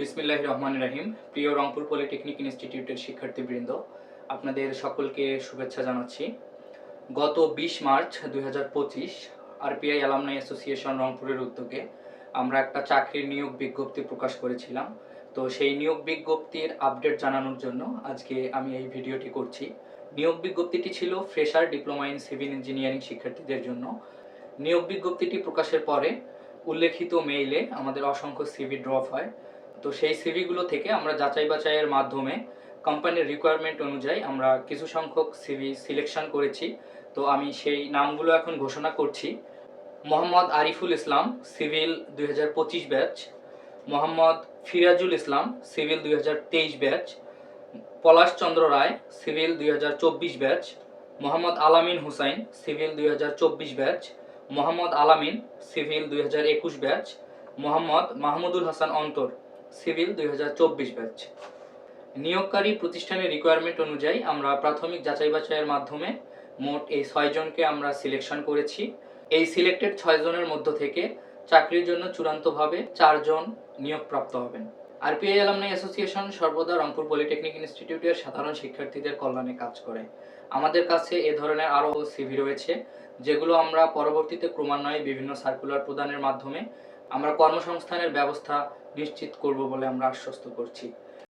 বিসমিল্লাহ রহমান রাহিম। প্রিয় রংপুর পলিটেকনিক ইনস্টিটিউটের শিক্ষার্থীবৃন্দ, আপনাদের সকলকে শুভেচ্ছা জানাচ্ছি। গত বিশ মার্চ দুই হাজার পঁচিশ আরপিআই অ্যালামনাই অ্যাসোসিয়েশন রংপুরের উদ্যোগে আমরা একটা চাকরির নিয়োগ বিজ্ঞপ্তি প্রকাশ করেছিলাম। তো সেই নিয়োগ বিজ্ঞপ্তির আপডেট জানানোর জন্য আজকে আমি এই ভিডিওটি করছি। নিয়োগ বিজ্ঞপ্তিটি ছিল fresher diploma in civil engineering শিক্ষার্থীদের জন্য। নিয়োগ বিজ্ঞপ্তিটি প্রকাশের পরে উল্লেখিত মেইলে আমাদের অসংখ্য সিভি ড্রপ হয়। তো সেই সিভিগুলো থেকে আমরা যাচাই বাছাইয়ের মাধ্যমে কোম্পানির রিকোয়ারমেন্ট অনুযায়ী আমরা কিছু সংখ্যক সিভি সিলেকশন করেছি। তো আমি সেই নামগুলো এখন ঘোষণা করছি। মোহাম্মদ আরিফুল ইসলাম সিভিল দুই ব্যাচ মোহাম্মদ ফিরাজুল ইসলাম সিভিল দুই ব্যাচ পলাশ চন্দ্র রায় সিভিল দুই হাজার চব্বিশ ব্যাচ মোহাম্মদ আলামিন হুসাইন সিভিল দুই হাজার চব্বিশ ব্যাচ মোহাম্মদ আলামিন সিভিল দুই ব্যাচ মোহাম্মদ মাহমুদুল হাসান অন্তর। সিভিল দুই হাজার চব্বিশ ব্যাচ। নিয়োগকারী প্রতিষ্ঠানের রিকোয়ারমেন্ট অনুযায়ী আমরা প্রাথমিক যাচাই বাছাইয়ের মাধ্যমে মোট এই ছয়জনকে আমরা সিলেকশন করেছি। এই সিলেক্টেড ছয়জনের মধ্য থেকে চাকরির জন্য চূড়ান্তভাবে চারজন নিয়োগপ্রাপ্ত হবেন। আরপিআই অ্যালামনাই অ্যাসোসিয়েশন সর্বদা রংপুর পলিটেকনিক ইনস্টিটিউটের সাধারণ শিক্ষার্থীদের কল্যাণে কাজ করে। আমাদের কাছে এ ধরনের আরও সিভি রয়েছে, যেগুলো আমরা পরবর্তীতে ক্রমান্বয়ে বিভিন্ন সার্কুলার প্রদানের মাধ্যমে আমরা কর্মসংস্থানের ব্যবস্থা নিশ্চিত করব বলে আমরা আশ্বস্ত করছি।